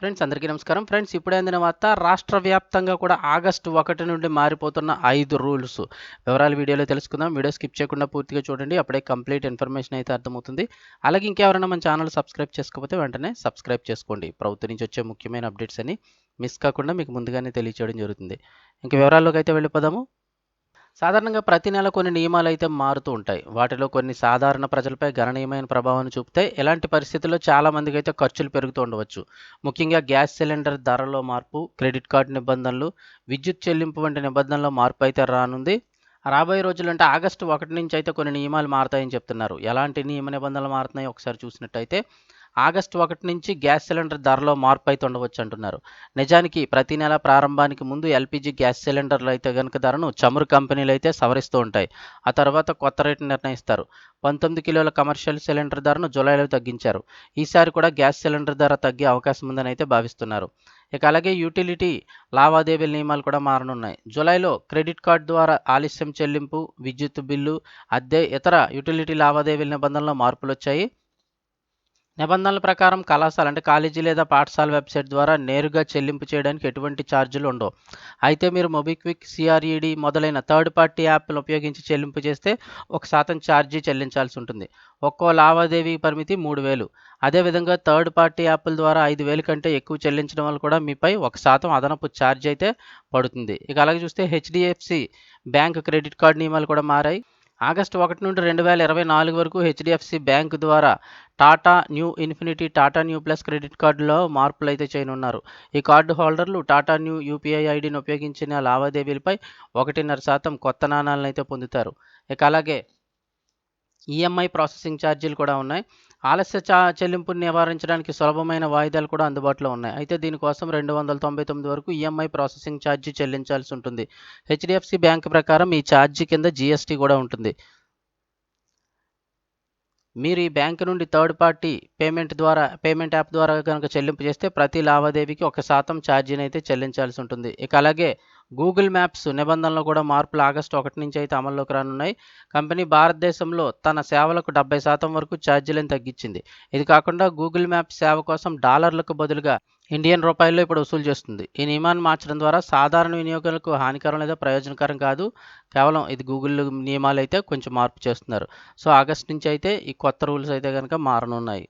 Friends అందరికీ నమస్కారం. Friends ఇప్పుడే అందిన వార్త రాష్ట్ర వ్యాప్తంగా కూడా ఆగస్టు ఒకటి నుండి మారిపోతున్న ఐదు రూల్స్. వివరాలు వీడియోలో తెలుసుకుందాం. వీడియో స్కిప్ చేయకుండా పూర్తిగా చూడండి. అప్పుడే కంప్లీట్ ఇన్ఫర్మేషన్ అయితే అర్థమవుతుంది. అలాగే ఇంకెవరైనా మన ఛానల్ సబ్స్క్రైబ్ చేసుకోకపోతే వెంటనే సబ్స్క్రైబ్ చేసుకోండి. ప్రభుత్వం నుంచి వచ్చే ముఖ్యమైన అప్డేట్స్ అని మిస్ కాకుండా మీకు ముందుగానే తెలియచేయడం జరుగుతుంది. ఇంక వివరాల్లోకి అయితే వెళ్ళిపోదాము. సాధారణంగా ప్రతి నెల కొన్ని నియమాలు అయితే మారుతూ ఉంటాయి. వాటిలో కొన్ని సాధారణ ప్రజలపై గణనీయమైన ప్రభావాన్ని చూపుతాయి ఎలాంటి పరిస్థితుల్లో చాలా మందికి అయితే ఖర్చులు పెరుగుతూ ఉండవచ్చు. ముఖ్యంగా గ్యాస్ సిలిండర్ ధరలో మార్పు క్రెడిట్ కార్డు నిబంధనలు విద్యుత్ చెల్లింపు వంటి నిబంధనల్లో మార్పు అయితే రానుంది. రాబోయే రోజులు అంటే ఆగస్టు ఒకటి నుంచి అయితే కొన్ని నియమాలు మారుతాయని చెప్తున్నారు. ఎలాంటి నియమ నిబంధనలు మారుతున్నాయి ఒకసారి చూసినట్టయితే ఆగస్టు ఒకటి నుంచి గ్యాస్ సిలిండర్ ధరలో మార్పు అయితే ఉండవచ్చు అంటున్నారు నిజానికి ప్రతి నెల ప్రారంభానికి ముందు ఎల్పిజి గ్యాస్ సిలిండర్లు అయితే కనుక ధరను చమురు కంపెనీలు అయితే సవరిస్తూ ఉంటాయి. ఆ తర్వాత కొత్త రేటు నిర్ణయిస్తారు. పంతొమ్మిది కిలోల కమర్షియల్ సిలిండర్ ధరను జూలైలో తగ్గించారు. ఈసారి కూడా గ్యాస్ సిలిండర్ ధర తగ్గే అవకాశం ఉందని అయితే భావిస్తున్నారు. ఇక అలాగే యూటిలిటీ లావాదేవీల నియమాలు కూడా మారనున్నాయి. జూలైలో క్రెడిట్ కార్డు ద్వారా ఆలస్యం చెల్లింపు విద్యుత్ బిల్లు అద్దె ఇతర యూటిలిటీ లావాదేవీల నిబంధనలో మార్పులు వచ్చాయి నిబంధనల ప్రకారం కళాశాల అంటే కాలేజీ లేదా పాఠశాల వెబ్సైట్ ద్వారా నేరుగా చెల్లింపు చేయడానికి ఎటువంటి ఛార్జీలు ఉండవు. అయితే మీరు మొబిక్విక్ సిఆర్ఈడి మొదలైన థర్డ్ పార్టీ యాప్లు ఉపయోగించి చెల్లింపు చేస్తే ఒక శాతం ఛార్జీ చెల్లించాల్సి ఉంటుంది. ఒక్కో లావాదేవీ పరిమితి మూడు వేలు. అదేవిధంగా థర్డ్ పార్టీ యాప్ల ద్వారా ఐదు వేలు కంటే ఎక్కువ చెల్లించడం వల్ల కూడా మీపై ఒక శాతం అదనపు ఛార్జ్ అయితే పడుతుంది. ఇక అలాగే చూస్తే హెచ్డిఎఫ్సి బ్యాంక్ క్రెడిట్ కార్డు నియమాలు కూడా మారాయి. ఆగస్టు ఒకటి నుండి రెండు వేల ఇరవై నాలుగు వరకు హెచ్డిఎఫ్సి బ్యాంక్ ద్వారా Tata Neu Infinity Tata Neu Plus credit కార్డులో మార్పులు అయితే చేయనున్నారు. ఈ కార్డు హోల్డర్లు టాటా న్యూ యూపీఐ ఐడిని ఉపయోగించిన లావాదేవీలపై ఒకటిన్నర శాతం కొత్త నాణాలను అయితే పొందుతారు. ఇక అలాగే ఈఎంఐ ప్రాసెసింగ్ ఛార్జీలు కూడా ఉన్నాయి. ఆలస్య చా చెల్లింపుని నివారించడానికి సులభమైన వాయిదాలు కూడా అందుబాటులో ఉన్నాయి. అయితే దీనికోసం రెండు వందల తొంభై తొమ్మిది వరకు ఈఎంఐ ప్రాసెసింగ్ ఛార్జీ చెల్లించాల్సి ఉంటుంది. హెచ్డిఎఫ్సి బ్యాంక్ ప్రకారం ఈ ఛార్జీ కింద జీఎస్టీ కూడా ఉంటుంది. మీరు ఈ బ్యాంక్ నుండి థర్డ్ పార్టీ పేమెంట్ ద్వారా పేమెంట్ యాప్ ద్వారా కనుక చెల్లింపు చేస్తే ప్రతి లావాదేవీకి ఒక శాతం ఛార్జీని అయితే చెల్లించాల్సి ఉంటుంది. ఇక అలాగే గూగుల్ మ్యాప్స్ నిబంధనలు కూడా మార్పులు ఆగస్టు ఒకటి నుంచి అయితే అమల్లోకి రానున్నాయి. కంపెనీ భారతదేశంలో తన సేవలకు డెబ్బై శాతం వరకు ఛార్జీలను తగ్గించింది. ఇది కాకుండా గూగుల్ మ్యాప్స్ సేవ కోసం డాలర్లకు బదులుగా ఇండియన్ రూపాయల్లో ఇప్పుడు వసూలు చేస్తుంది. ఈ నియమాన్ని మార్చడం ద్వారా సాధారణ వినియోగకులకు హానికరం లేదా ప్రయోజనకరం కాదు. కేవలం ఇది గూగుల్ నియమాలు అయితే కొంచెం మార్పు చేస్తున్నారు. సో ఆగస్ట్ నుంచి అయితే ఈ కొత్త రూల్స్ అయితే కనుక మారనున్నాయి.